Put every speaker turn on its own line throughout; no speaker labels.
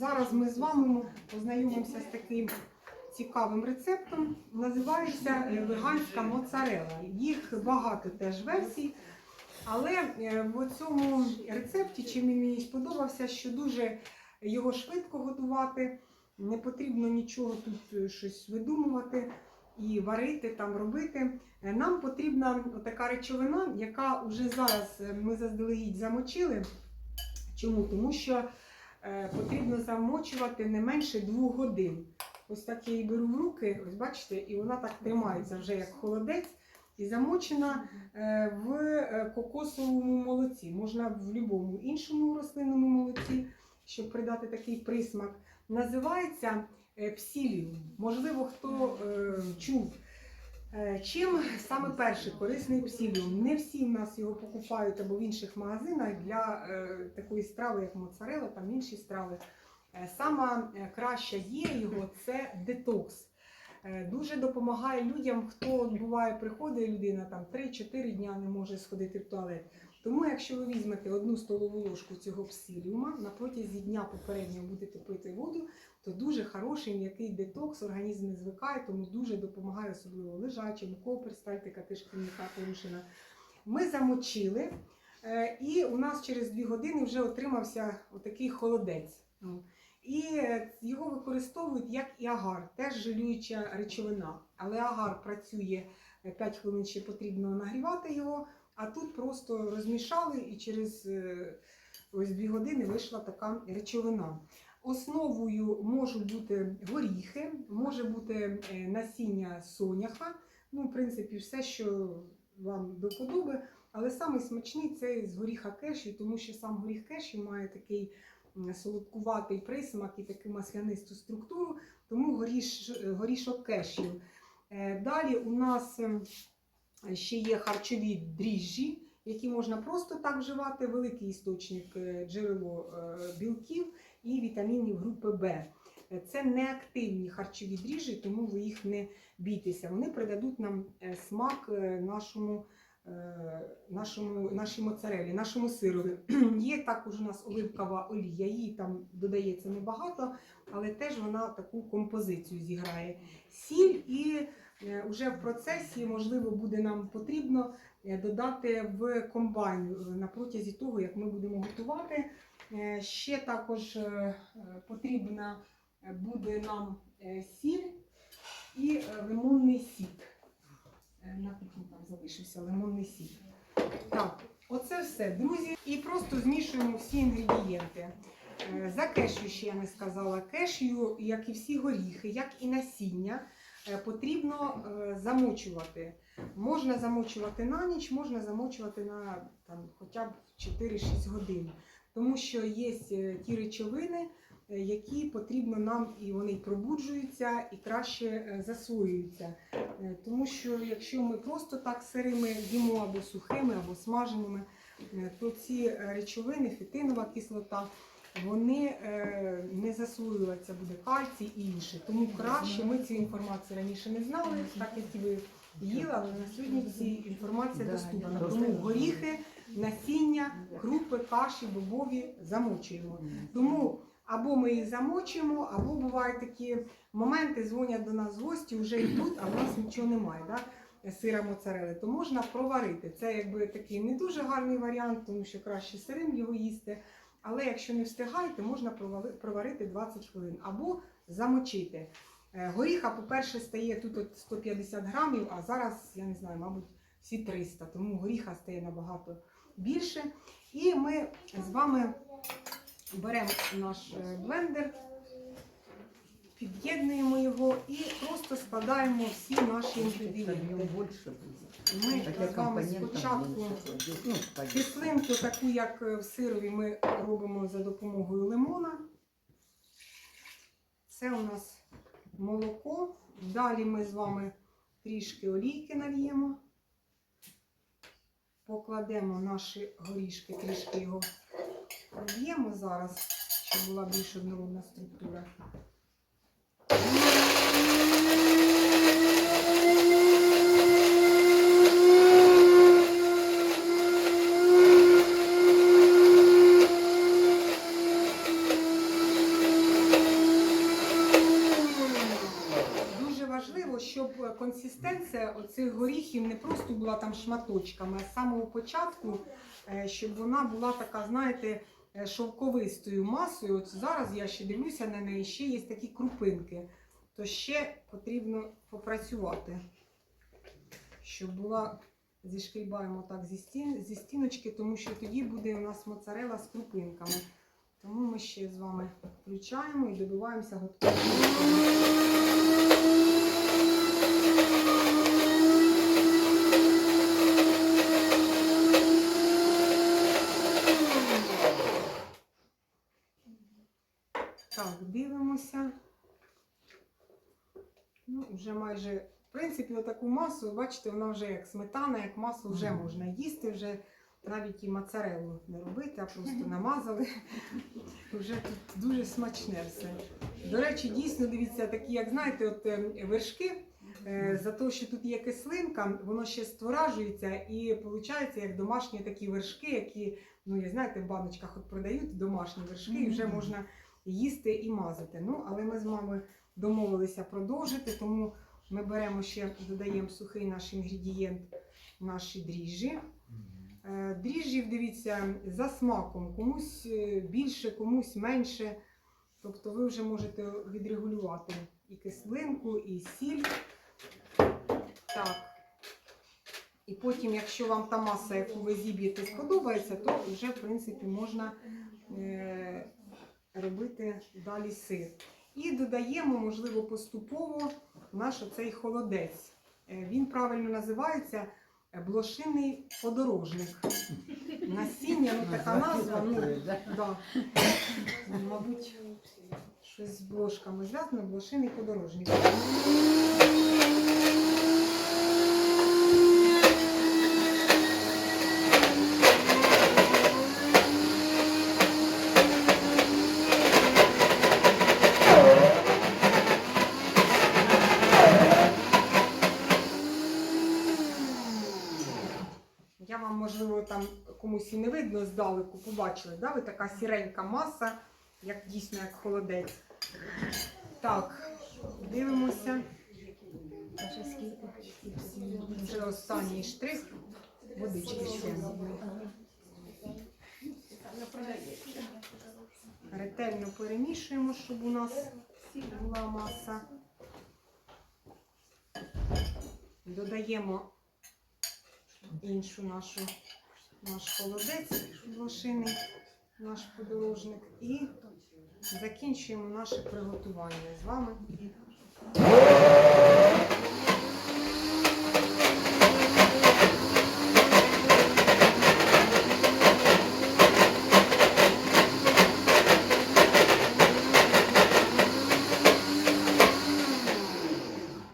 зараз ми з вами познайомимося з таким цікавим рецептом. Називається е, веганська моцарела. Їх багато теж версій. Але е, в цьому рецепті, чим мені сподобався, що дуже його швидко готувати, не потрібно нічого тут е, щось видумувати і варити, там робити. Нам потрібна така речовина, яка вже зараз ми заздалегідь замочили. Чому? Тому що потрібно замочувати не менше двох годин. Ось так я її беру в руки, ось бачите, і вона так тримається вже як холодець. І замочена е, в е, кокосовому молоці. Можна в будь-якому іншому рослинному молоці, щоб придати такий присмак. Називається е, псіліум. Можливо, хто е, чув. Е, Чим саме перший корисний псіліум? Не всі в нас його покупають або в інших магазинах для е, такої страви, як моцарела, там інші страви. Е, Сама краща є його це детокс. Дуже допомагає людям, хто буває, приходить людина там 3-4 дня не може сходити в туалет. Тому, якщо ви візьмете одну столову ложку цього псиліума, на протязі дня попередньо будете пити воду, то дуже хороший м'який детокс, організм не звикає, тому дуже допомагає, особливо лежачим, копер, коперстальтика, теж клініка порушена. Ми замочили, е, і у нас через 2 години вже отримався отакий холодець. Ну, І е, його використовують як і агар, теж жилююча речовина. Але агар працює 5 хвилин ще потрібно нагрівати його, а тут просто розмішали і через е, ось 2 години вийшла така речовина. Основою можуть бути горіхи, може бути е, насіння соняха. Ну, в принципі, все, що вам до подоби. Але самий смачний це з горіха кешю, тому що сам горіх кешю має такий солодкуватий присмак і таку маслянисту структуру, тому горіш, горішок кешю. Е, Далі у нас ще є харчові дріжджі, які можна просто так вживати, великий істочник е, джерело е, білків і вітамінів групи Б. Це неактивні харчові дріжджі, тому ви їх не бійтеся. Вони придадуть нам е, смак нашому, нашому, нашій моцарелі, нашому сирові. Є також у нас оливкова олія, її там додається небагато, але теж вона таку композицію зіграє. Сіль і е, вже в процесі, можливо, буде нам потрібно е, додати в комбайн е, на протязі того, як ми будемо готувати. Ще також потрібна буде нам сіль і лимонний сік. На кухні там залишився лимонний сік. Так, оце все, друзі. І просто змішуємо всі інгредієнти. За кешю ще я не сказала. Кешю, як і всі горіхи, як і насіння, потрібно е, замочувати. Можна замочувати на ніч, можна замочувати на там, хоча б 4-6 годин. Тому що є е, ті речовини, е, які потрібно нам, і вони пробуджуються, і краще е, засвоюються. Е, Тому що якщо ми просто так сирими їмо або сухими, або смаженими, е, то ці е, речовини, фітинова кислота, вони е, не засвоюються, буде кальцій і інше. Тому краще ми цю інформацію раніше не знали, так як і ви їли, але на сьогодні ці інформація доступна. Тому горіхи, насіння, крупи, каші, бобові замочуємо. Тому або ми їх замочуємо, або бувають такі моменти, дзвонять до нас гості, вже йдуть, а в нас нічого немає. Да? Сира моцарели, то можна проварити. Це якби такий не дуже гарний варіант, тому що краще сирим його їсти. Але якщо не встигаєте, можна проварити 20 хвилин або замочити. Е, Горіха, по-перше, стає тут от 150 грамів, а зараз, я не знаю, мабуть, всі 300, тому горіха стає набагато більше. І ми з вами беремо наш е, блендер, під'єднуємо його і просто складаємо всі наші інгредієнти. Ми з вами спочатку.
Ну.
Кислинку, таку як е, в сирові, ми робимо за допомогою лимона. Це у нас молоко. Далі ми з вами трішки олійки нальємо. Покладемо наші горішки, трішки його проб'ємо зараз, щоб була більш однородна структура. консистенція оцих горіхів не просто була там шматочками, а з самого початку, е, щоб вона була така, знаєте, е, шовковистою масою. От зараз я ще дивлюся на неї, ще є такі крупинки. То ще потрібно попрацювати, щоб була зішкрібаємо так зі, стін, зі стіночки, тому що тоді буде у нас моцарела з крупинками. Тому ми ще з вами включаємо і добиваємося готовності. Так, дивимося. Ну, вже майже, в принципі, отаку масу, бачите, вона вже як сметана, як масу вже можна їсти, вже навіть і моцарелу не робити, а просто намазали. Вже тут дуже смачне все. До речі, дійсно, дивіться, такі, як знаєте, от е, вершки, е, за те, що тут є кислинка, воно ще створажується і виходить як домашні такі вершки, які, ну, я знаєте, в баночках от продають домашні вершки, і вже можна їсти і мазати. Ну, але ми з вами домовилися продовжити, тому ми беремо ще, додаємо сухий наш інгредієнт, наші дріжджі. Е, Дріжджів, дивіться, за смаком, комусь е, більше, комусь менше. Тобто ви вже можете відрегулювати і кислинку, і сіль. Так. І потім, якщо вам та маса, яку ви зіб'єте, сподобається, то вже, в принципі, можна е, робити далі сир. І додаємо, можливо, поступово наш оцей холодець. Е, Він правильно називається е, блошиний подорожник. Насіння, ну така назва, ну, да. Мабуть, щось з блошками зв'язано, блошиний подорожник. Я вам, можливо, там комусь і не видно здалеку, побачили, да? ви така сіренька маса, як дійсно як холодець. Так, дивимося. Вже останній штрих. Водички ще. Ретельно перемішуємо, щоб у нас була маса. Додаємо іншу нашу наш холодець блошиний, наш подорожник і закінчуємо наше приготування з вами.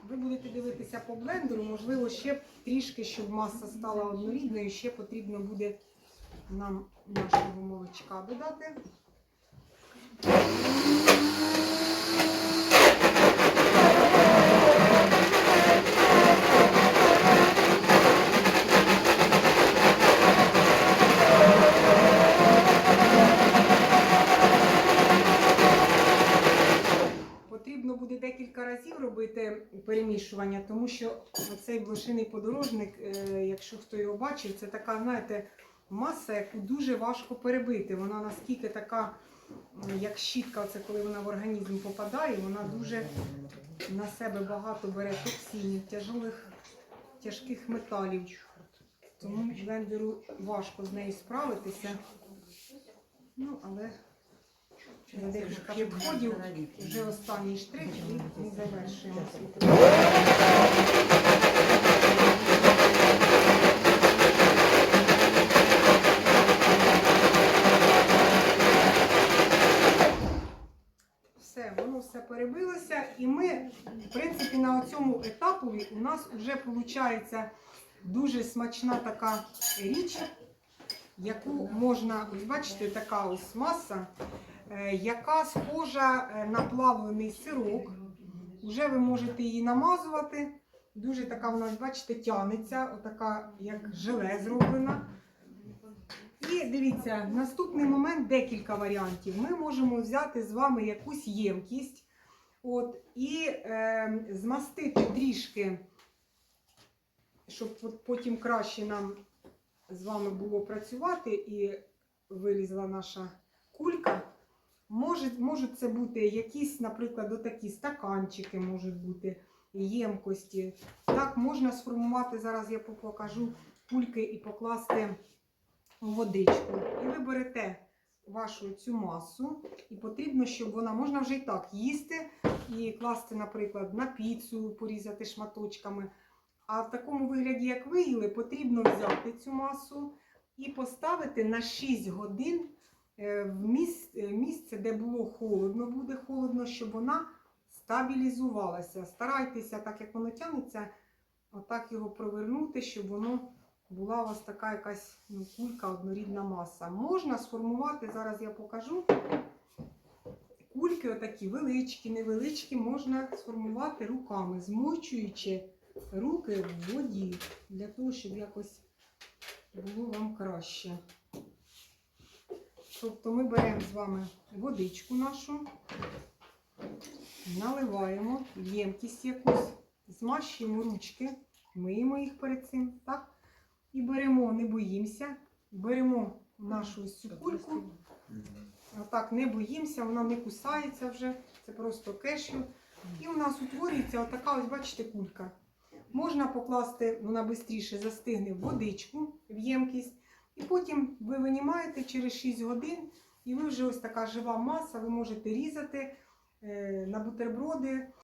Ви будете дивитися по блендеру, можливо, ще трішки, щоб маса стала однорідною, ще потрібно буде нам нашого молочка додати. Потрібно буде декілька разів робити перемішування, тому що цей блошиний подорожник, е, якщо хто його бачив, це така, знаєте, маса, яку дуже важко перебити. Вона наскільки така, як щітка, це коли вона в організм попадає, вона дуже на себе багато бере токсинів, тяжелих, тяжких металів. Тому блендеру важко з нею справитися. Ну, але на декілька підходів вже останній штрих і завершуємо. Все, воно все перебилося, в принципі, на цьому етапові у нас вже виходить дуже смачна така річ, яку можна, бачите, така ось маса, е, яка схожа е, на плавлений сирок. Вже ви можете її намазувати. Дуже така вона, бачите, тянеться, отака як желе зроблена. І дивіться, наступний момент декілька варіантів. Ми можемо взяти з вами якусь ємкість. От, і е, змастити трішки, щоб потім краще нам з вами було працювати і вилізла наша кулька. Може, можуть це бути якісь, наприклад, отакі стаканчики можуть бути, ємкості. Так, можна сформувати, зараз я покажу кульки і покласти водичку. І ви берете вашу цю масу, і потрібно, щоб вона можна вже і так їсти і класти, наприклад, на піцу, порізати шматочками. А в такому вигляді, як ви їли, потрібно взяти цю масу і поставити на 6 годин е, в е, місце, де було холодно, буде холодно, щоб вона стабілізувалася. Старайтеся, так як воно тягнеться, отак його провернути, щоб воно була у вас така якась ну, кулька, однорідна маса. Можна сформувати, зараз я покажу. Кульки, отакі величкі, невеличкі, можна сформувати руками, змочуючи руки в воді, для того, щоб якось було вам краще. Тобто ми беремо з вами водичку нашу, наливаємо ємкість якусь, змащуємо ручки, миємо їх перед цим, так? І беремо, не боїмося, беремо нашу ось цю кульку. Отак не боїмося, вона не кусається вже, це просто кешю. І у нас утворюється отака, ось бачите, кулька. Можна покласти, вона швидше застигне в водичку, в ємкість. І потім ви винімаєте через 6 годин, і ви вже ось така жива маса, ви можете різати е, на бутерброди.